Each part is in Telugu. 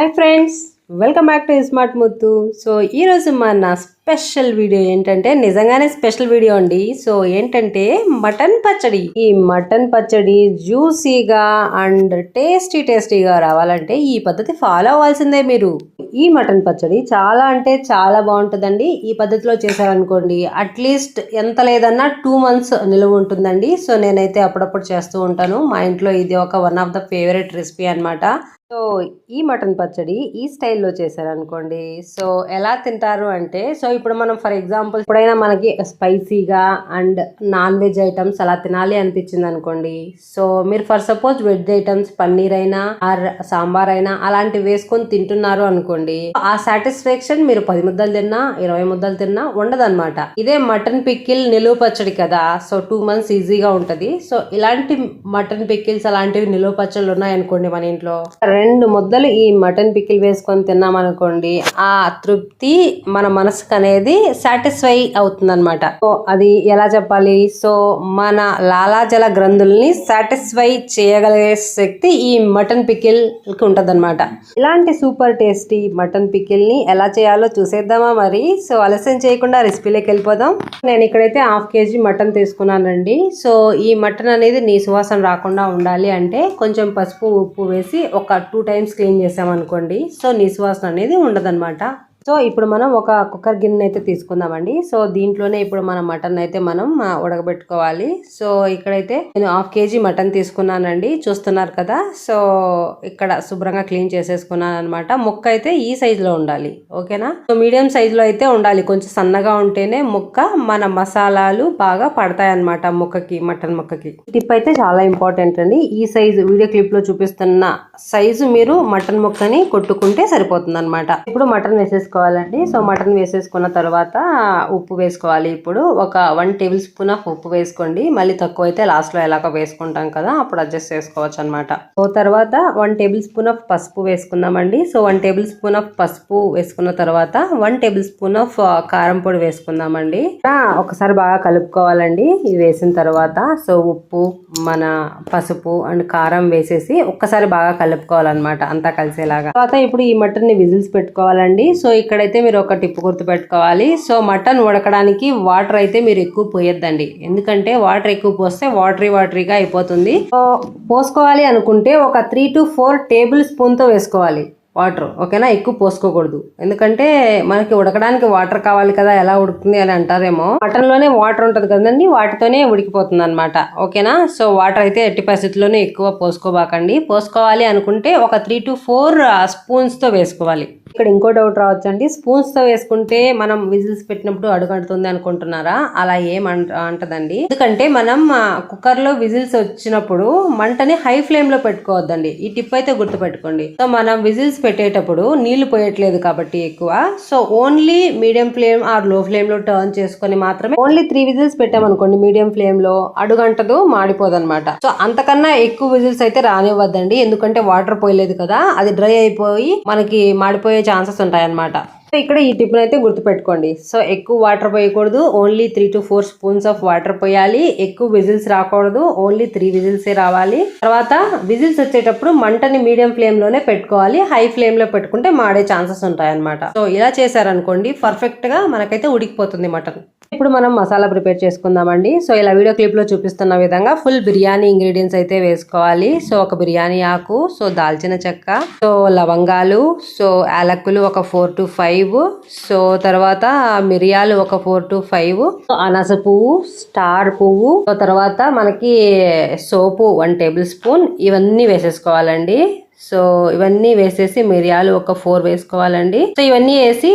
Hi friends welcome back to smart Muthu so ఈరోజు మన స్పెషల్ వీడియో ఏంటంటే నిజంగానే స్పెషల్ వీడియో అండి. సో ఏంటంటే మటన్ పచ్చడి. ఈ మటన్ పచ్చడి జ్యూసీగా అండ్ టేస్టీ టేస్టీగా రావాలంటే ఈ పద్ధతి ఫాలో అవ్వాల్సిందే మీరు. ఈ మటన్ పచ్చడి చాలా అంటే చాలా బాగుంటుందండి. ఈ పద్ధతిలో చేశారనుకోండి అట్లీస్ట్ ఎంత లేదన్నా టూ మంత్స్ నిలువ ఉంటుందండి. సో నేనైతే అప్పుడప్పుడు చేస్తూ ఉంటాను. మా ఇంట్లో ఇది ఒక one of the favourite recipe అన్నమాట. సో ఈ మటన్ పచ్చడి ఈ స్టైల్లో చేశారనుకోండి. సో ఎలా తింటారు అంటే సో ఇప్పుడు మనం ఫర్ ఎగ్జాంపుల్ ఎప్పుడైనా మనకి స్పైసీగా అండ్ నాన్ వెజ్ ఐటమ్స్ అలా తినాలి అనిపించింది అనుకోండి సో మీరు for suppose veg items paneer అయినా ఆర్ సాంబార్ అయినా అలాంటివి వేసుకొని తింటున్నారు అనుకోండి ఆ సాటిస్ఫాక్షన్ మీరు పది ముద్దలు తిన్నా ఇరవై ముద్దలు తిన్నా ఉండదన్నమాట. ఇదే మటన్ పిక్కిల్ నిలువ పచ్చడి కదా సో టూ మంత్స్ ఈజీగా ఉంటది. సో ఇలాంటి మటన్ పిక్కిల్స్ అలాంటివి నిలువ పచ్చళ్ళు ఉన్నాయనుకోండి మన ఇంట్లో. రెండు ముద్దలు ఈ మటన్ పికిల్ వేసుకొని తిన్నామనుకోండి ఆ తృప్తి మన మనసుకు అనేది సాటిస్ఫై అవుతుందనమాట సో అది ఎలా చెప్పాలి? సో మన లాలాజల గ్రంథుల్ని సాటిస్ఫై చేయగలిగే శక్తి ఈ మటన్ పికిల్కి ఇలాంటి సూపర్ టేస్టీ మటన్ పికిల్ని ఎలా చేయాలో చూసేద్దామా మరి? సో ఆలస్యం చేయకుండా రెసిపీలోకి వెళ్ళిపోదాం. నేను ఇక్కడైతే హాఫ్ కేజీ మటన్ తీసుకున్నానండి. సో ఈ మటన్ అనేది నీ సువాసన రాకుండా ఉండాలి అంటే కొంచెం పసుపు ఉప్పు వేసి ఒక టూ టైమ్స్ క్లీన్ చేసామనుకోండి సో నిశ్వాసన అనేది ఉండదన్నమాట. సో ఇప్పుడు మనం ఒక కుక్కర్ గిన్నె అయితే తీసుకుందామండి. సో దీంట్లోనే ఇప్పుడు మన మటన్ అయితే మనం ఉడకబెట్టుకోవాలి. సో ఇక్కడైతే నేను హాఫ్ కేజీ మటన్ తీసుకున్నానండి. చూస్తున్నారు కదా? సో ఇక్కడ శుభ్రంగా క్లీన్ చేసేసుకున్నాను అనమాట ముక్క అయితే ఈ సైజులో ఉండాలి. ఓకేనా? సో మీడియం సైజులో అయితే ఉండాలి. కొంచెం సన్నగా ఉంటేనే ముక్క మన మసాలాలు బాగా పడతాయి అనమాట ముక్కకి మటన్ ముక్కకి. టిప్ అయితే చాలా ఇంపార్టెంట్ అండి. ఈ సైజు వీడియో క్లిప్లో చూపిస్తున్న సైజు మీరు మటన్ ముక్కని కొట్టుకుంటే సరిపోతుంది అనమాట ఇప్పుడు మటన్ వేసేసుకోవాలండి సో మటన్ వేసేసుకున్న తర్వాత ఉప్పు వేసుకోవాలి. ఇప్పుడు ఒక వన్ టేబుల్ స్పూన్ ఆఫ్ ఉప్పు వేసుకోండి. మళ్ళీ తక్కువ అయితే లాస్ట్లో ఎలాగో వేసుకుంటాం కదా అప్పుడు అడ్జస్ట్ చేసుకోవచ్చు అనమాట సో తర్వాత వన్ టేబుల్ స్పూన్ ఆఫ్ పసుపు వేసుకుందామండి. So one tablespoon of పసుపు వేసుకున్న తర్వాత వన్ టేబుల్ స్పూన్ ఆఫ్ కారం పొడి వేసుకుందామండి. ఒకసారి బాగా కలుపుకోవాలండి. ఇది వేసిన తర్వాత సో ఉప్పు మన పసుపు అండ్ కారం వేసేసి ఒక్కసారి బాగా కలుపుకోవాలన్నమాట అంతా కలిసేలాగా. తర్వాత ఇప్పుడు ఈ మటన్ని విజిల్స్ పెట్టుకోవాలండి. సో ఇక్కడైతే మీరు ఒక టిప్పు గుర్తు పెట్టుకోవాలి సో మటన్ ఉడకడానికి వాటర్ అయితే మీరు ఎక్కువ పోయొద్దండి. ఎందుకంటే వాటర్ ఎక్కువ పోస్తే వాటరీ వాటరీగా అయిపోతుంది. సో పోసుకోవాలి అనుకుంటే ఒక త్రీ టు ఫోర్ టేబుల్ స్పూన్తో వేసుకోవాలి వాటర్. ఓకేనా? ఎక్కువ పోసుకోకూడదు. ఎందుకంటే మనకి ఉడకడానికి వాటర్ కావాలి కదా ఎలా ఉడుకుతుంది అని అంటారేమో. మటన్లోనే వాటర్ ఉంటుంది కదండి వాటితోనే ఉడికిపోతుంది అనమాట ఓకేనా? సో వాటర్ అయితే ఎట్టి పరిస్థితుల్లోనే ఎక్కువ పోసుకోబాకండి. పోసుకోవాలి అనుకుంటే ఒక త్రీ టు ఫోర్ స్పూన్స్తో వేసుకోవాలి. ఇక్కడ ఇంకో డౌట్ రావచ్చండి. స్పూన్స్తో వేసుకుంటే మనం విజిల్స్ పెట్టినప్పుడు అడుగంటుంది అనుకుంటున్నారా? అలా ఏం అంట అంటదండి. ఎందుకంటే మనం కుక్కర్లో విజిల్స్ వచ్చినప్పుడు మంటని హై ఫ్లేమ్లో పెట్టుకోవద్దండి. ఈ టిప్ అయితే గుర్తు పెట్టుకోండి సో మనం విజిల్స్ పెట్టేటప్పుడు నీళ్ళు పోయట్లేదు కాబట్టి ఎక్కువ. సో ఓన్లీ మీడియం ఫ్లేమ్ ఆర్లో ఫ్లేమ్లో టర్న్ చేసుకొని మాత్రమే ఓన్లీ త్రీ విజిల్స్ పెట్టామనుకోండి మీడియం ఫ్లేమ్లో అడుగంటదు మాడిపోదన్నమాట సో అంతకన్నా ఎక్కువ విజిల్స్ అయితే రానివ్వద్దండి. ఎందుకంటే వాటర్ పోయలేదు కదా. అది డ్రై అయిపోయి మనకి మాడిపోయే ఛాన్సెస్ ఉంటాయన్నమాట. సో ఇక్కడ ఈ టిప్ అయితే గుర్తుపెట్టుకోండి. సో ఎక్కువ water పోయకూడదు. Only three to four spoons of water పోయాలి. ఎక్కువ విజిల్స్ రాకూడదు. ఓన్లీ త్రీ విజిల్సే రావాలి. తర్వాత విజిల్స్ వచ్చేటప్పుడు మంటని మీడియం ఫ్లేమ్లోనే పెట్టుకోవాలి. హై ఫ్లేమ్లో పెట్టుకుంటే మాడే ఛాన్సెస్ ఉంటాయన్నమాట. సో ఇలా చేశారనుకోండి పర్ఫెక్ట్గా మనకైతే ఉడికిపోతుంది మటన్. ఇప్పుడు మనం మసాలా ప్రిపేర్ చేసుకుందామండి. సో ఇలా వీడియో క్లిప్లో చూపిస్తున్న విధంగా ఫుల్ బిర్యానీ ఇంగ్రీడియంట్స్ అయితే వేసుకోవాలి. సో ఒక బిర్యానీ ఆకు సో దాల్చిన చెక్క సో లవంగాలు సో యాలక్కులు ఒక ఫోర్ టు ఫైవ్ సో తర్వాత మిరియాలు ఒక ఫోర్ టు ఫైవ్ సో అనాస పువ్వు స్టార్ పువ్వు సో తర్వాత మనకి సోపు వన్ టేబుల్ స్పూన్ ఇవన్నీ వేసేసుకోవాలండి. సో ఇవన్నీ వేసేసి మిరియాలు ఒక ఫోర్ వేసుకోవాలండి. సో ఇవన్నీ వేసి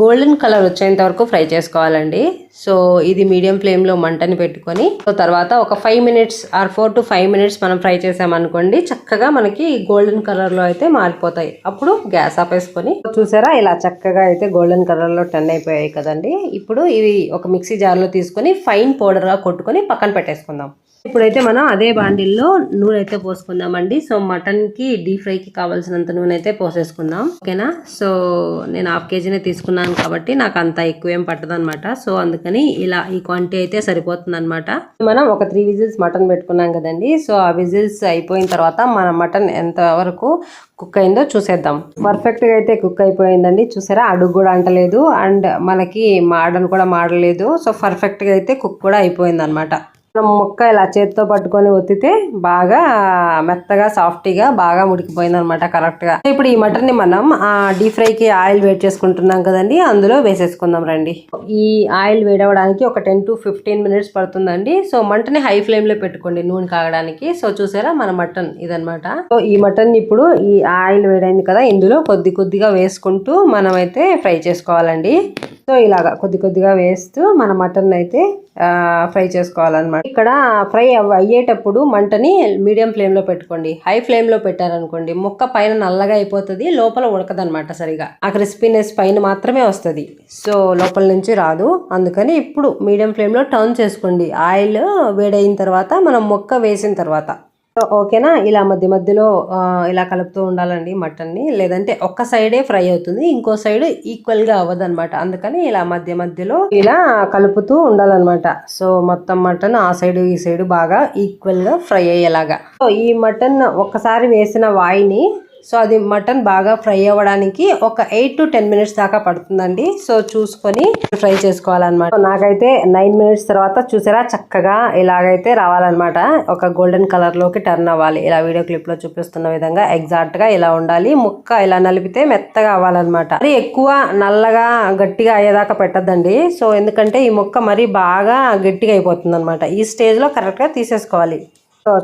గోల్డెన్ కలర్ వచ్చేంత వరకు ఫ్రై చేసుకోవాలండి. సో ఇది మీడియం ఫ్లేమ్లో మంటని పెట్టుకొని సో తర్వాత ఒక five minutes or four to five minutes మనం ఫ్రై చేసామనుకోండి చక్కగా మనకి గోల్డెన్ కలర్లో అయితే మారిపోతాయి. అప్పుడు గ్యాస్ ఆపేసుకొని చూసారా ఇలా చక్కగా అయితే గోల్డెన్ కలర్లో టర్న్ అయిపోయాయి కదండి. ఇప్పుడు ఇవి ఒక మిక్సీ జార్లో తీసుకొని ఫైన్ పౌడర్గా కొట్టుకొని పక్కన పెట్టేసుకుందాం. ఇప్పుడైతే మనం అదే బాండిల్లో నూనె అయితే పోసుకుందామండి. సో మటన్కి డీప్ ఫ్రైకి కావాల్సినంత నూనె అయితే పోసేసుకుందాం. ఓకేనా? సో నేను హాఫ్ కేజీనే తీసుకున్నాను కాబట్టి నాకు అంత ఎక్కువ ఏం పట్టదనమాట సో అందుకని ఇలా ఈ క్వాంటిటీ అయితే సరిపోతుందనమాట మనం ఒక త్రీ విజిల్స్ మటన్ పెట్టుకున్నాం కదండి. సో ఆ విజిల్స్ అయిపోయిన తర్వాత మన మటన్ ఎంత వరకు కుక్ అయిందో చూసేద్దాం. పర్ఫెక్ట్గా అయితే కుక్ అయిపోయిందండి. చూసారా? అడుగు కూడా అంటలేదు. అండ్ మనకి మాడను కూడా మాడలేదు. సో పర్ఫెక్ట్గా అయితే కుక్ కూడా అయిపోయింది అనమాట మనం ముక్క ఇలా చేతితో పట్టుకొని ఒత్తితే బాగా మెత్తగా సాఫ్టీగా బాగా ఉడికిపోయింది అనమాట కరెక్ట్గా ఇప్పుడు ఈ మటన్ని మనం మనం డీప్ ఫ్రైకి ఆయిల్ వేడి చేసుకుంటున్నాం కదండి అందులో వేసేసుకుందాం రండి. ఈ ఆయిల్ వేడవడానికి ఒక టెన్ టు ఫిఫ్టీన్ మినిట్స్ పడుతుందండి. సో మంటని హై ఫ్లేమ్లో పెట్టుకోండి నూనె కాగడానికి. సో చూసారా మన మటన్ ఇదనమాట సో ఈ మటన్ ఇప్పుడు ఈ ఆయిల్ వేడైంది కదా ఇందులో కొద్ది కొద్దిగా వేసుకుంటూ మనమైతే ఫ్రై చేసుకోవాలండి. సో ఇలాగా కొద్ది కొద్దిగా వేస్తూ మన మటన్ అయితే ఫ్రై చేసుకోవాలన్నమాట. ఇక్కడ ఫ్రై అయ్యేటప్పుడు మంటని మీడియం ఫ్లేమ్లో పెట్టుకోండి. హై ఫ్లేమ్లో పెట్టారనుకోండి ముక్క పైన నల్లగా అయిపోతుంది లోపల ఉడకదనమాట సరిగా. ఆ క్రిస్పీనెస్ పైన మాత్రమే వస్తుంది. సో లోపల నుంచి రాదు. అందుకని ఇప్పుడు మీడియం ఫ్లేమ్లో టర్న్ చేసుకోండి. ఆయిల్ వేడైన తర్వాత మనం ముక్క వేసిన తర్వాత. ఓకేనా? ఇలా మధ్య మధ్యలో ఇలా కలుపుతూ ఉండాలండి మటన్ని. లేదంటే ఒక్క సైడే ఫ్రై అవుతుంది ఇంకో సైడ్ ఈక్వల్గా అవ్వదు అనమాట అందుకని ఇలా మధ్య మధ్యలో ఇలా కలుపుతూ ఉండాలన్నమాట. సో మొత్తం మటన్ ఆ సైడ్ ఈ సైడ్ బాగా ఈక్వల్గా ఫ్రై అయ్యేలాగా. సో ఈ మటన్ ఒక్కసారి వేసిన వాయిని సో అది మటన్ బాగా ఫ్రై అవ్వడానికి ఒక ఎయిట్ టు టెన్ మినిట్స్ దాకా పడుతుందండి. సో చూసుకొని ఫ్రై చేసుకోవాలన్నమాట. నాకైతే నైన్ మినిట్స్ తర్వాత చూసారా చక్కగా ఇలాగైతే రావాలన్నమాట. ఒక గోల్డెన్ కలర్లోకి టర్న్ అవ్వాలి. ఇలా వీడియో క్లిప్లో చూపిస్తున్న విధంగా ఎగ్జాక్ట్గా ఇలా ఉండాలి. ముక్క ఇలా నలిపితే మెత్తగా అవ్వాలన్నమాట. మరి ఎక్కువ నల్లగా గట్టిగా అయ్యేదాకా పెట్టద్దండి. సో ఎందుకంటే ఈ ముక్క మరీ బాగా గట్టిగా అయిపోతుంది ఈ స్టేజ్లో కరెక్ట్గా తీసేసుకోవాలి.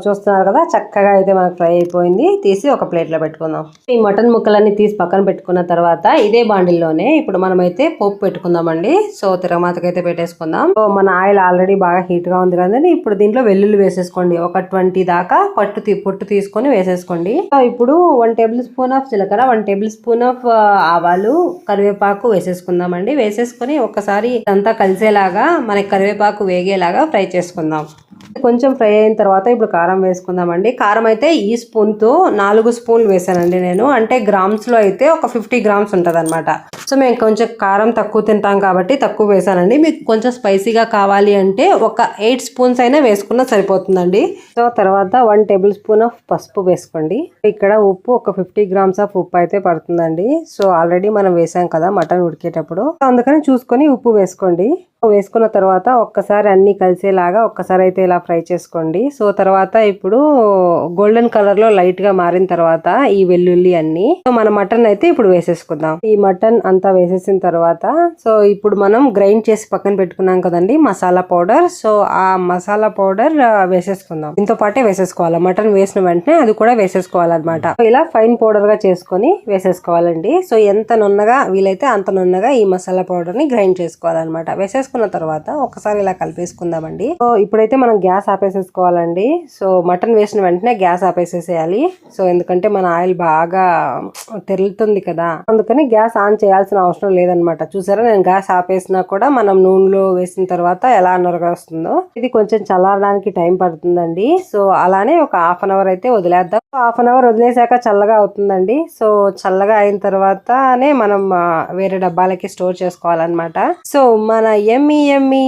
చూస్తున్నారు కదా చక్కగా అయితే మనకు ఫ్రై అయిపోయింది. తీసి ఒక ప్లేట్లో పెట్టుకుందాం. ఈ మటన్ ముక్కలన్నీ తీసి పక్కన పెట్టుకున్న తర్వాత ఇదే బాండిల్లోనే ఇప్పుడు మనమైతే పోపు పెట్టుకుందామండి. సో తిరగమాతకైతే పెట్టేసుకుందాం. సో మన ఆయిల్ ఆల్రెడీ బాగా హీట్గా ఉంది కదండి ఇప్పుడు దీంట్లో వెల్లుల్లి వేసేసుకోండి. ఒక ట్వంటీ దాకా పట్టు పొట్టు తీసుకొని వేసేసుకోండి. సో ఇప్పుడు వన్ టేబుల్ స్పూన్ ఆఫ్ జీలకర్ర వన్ టేబుల్ స్పూన్ ఆఫ్ ఆవాలు కరివేపాకు వేసేసుకుందామండి. వేసేసుకొని ఒకసారి అంతా కలిసేలాగా మనకి కరివేపాకు వేగేలాగా ఫ్రై చేసుకుందాం. కొంచెం ఫ్రై అయిన తర్వాత ఇప్పుడు కారం వేసుకుందామండి. కారం అయితే ఈ స్పూన్తో నాలుగు స్పూన్లు వేసానండి నేను. అంటే గ్రామ్స్లో అయితే ఒక ఫిఫ్టీ గ్రామ్స్ ఉంటుంది అనమాట సో మేము కొంచెం కారం తక్కువ తింటాం కాబట్టి తక్కువ వేసానండి. మీకు కొంచెం స్పైసీగా కావాలి అంటే ఒక ఎయిట్ స్పూన్స్ అయినా వేసుకున్నా సరిపోతుందండి. సో తర్వాత వన్ టేబుల్ స్పూన్ ఆఫ్ పసుపు వేసుకోండి. ఇక్కడ ఉప్పు ఒక ఫిఫ్టీ గ్రామ్స్ ఆఫ్ ఉప్పు అయితే పడుతుందండి. సో ఆల్రెడీ మనం వేసాం కదా మటన్ ఉడికేటప్పుడు. అందుకని చూసుకొని ఉప్పు వేసుకోండి. వేసుకున్న తర్వాత ఒక్కసారి అన్ని కలిసేలాగా ఒక్కసారి అయితే ఇలా ఫ్రై చేసుకోండి. సో తర్వాత ఇప్పుడు గోల్డెన్ కలర్లో లైట్గా మారిన తర్వాత ఈ వెల్లుల్లి అన్ని. సో మన మటన్ అయితే ఇప్పుడు వేసేసుకుందాం. ఈ మటన్ అంతా వేసేసిన తర్వాత సో ఇప్పుడు మనం గ్రైండ్ చేసి పక్కన పెట్టుకున్నాం కదండి మసాలా పౌడర్. సో ఆ మసాలా పౌడర్ వేసేసుకుందాం. దీంతో పాటే వేసేసుకోవాలి? మటన్ వేసిన వెంటనే అది కూడా వేసేసుకోవాలన్నమాట. ఇలా ఫైన్ పౌడర్గా చేసుకొని వేసేసుకోవాలండి. సో ఎంత నున్నగా వీలైతే అంత నున్నగా ఈ మసాలా పౌడర్ని గ్రైండ్ చేసుకోవాలన్నమాట. వేసేసుకున్న తర్వాత ఒకసారి ఇలా కలిపేసుకుందామండి. సో ఇప్పుడైతే మనం గ్యాస్ గ్యాస్ ఆపేసేసుకోవాలండి. సో మటన్ వేసిన వెంటనే గ్యాస్ ఆపేసేసేయాలి. సో ఎందుకంటే మన ఆయిల్ బాగా తెరులుతుంది కదా. అందుకని గ్యాస్ ఆన్ చేయాల్సిన అవసరం లేదనమాట. చూసారా? నేను గ్యాస్ ఆపేసినా కూడా మనం నూనెలో వేసిన తర్వాత ఎలా నొరగ వస్తుందో ఇది కొంచెం చల్లారడానికి టైం పడుతుందండి. సో అలానే ఒక హాఫ్ అన్ అవర్ అయితే వదిలేద్దాం. హాఫ్ అన్ అవర్ వదిలేసాక చల్లగా అవుతుందండి. సో చల్లగా అయిన తర్వాతనే మనం వేరే డబ్బాలకి స్టోర్ చేసుకోవాలన్నమాట. సో మన yummy yummy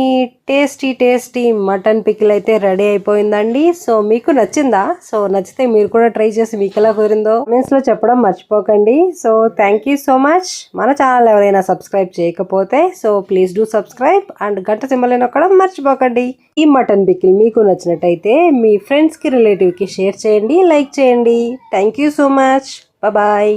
tasty tasty mutton pickle అయితే రెడీ అయిపోయిందండి. సో మీకు నచ్చిందా? సో నచ్చితే మీరు కూడా ట్రై చేసి మీకు ఎలా కుదిరిందో కామెంట్స్లో చెప్పడం మర్చిపోకండి. So thank you so much మన ఛానల్ ఎవరైనా సబ్స్క్రైబ్ చేయకపోతే so please do subscribe and గంట సింబల్ నొక్కడం మర్చిపోకండి. ఈ మటన్ పికిల్ మీకు నచ్చినట్టయితే మీ ఫ్రెండ్స్కి రిలేటివ్కి షేర్ చేయండి లైక్ చేయండి. Thank you so much bye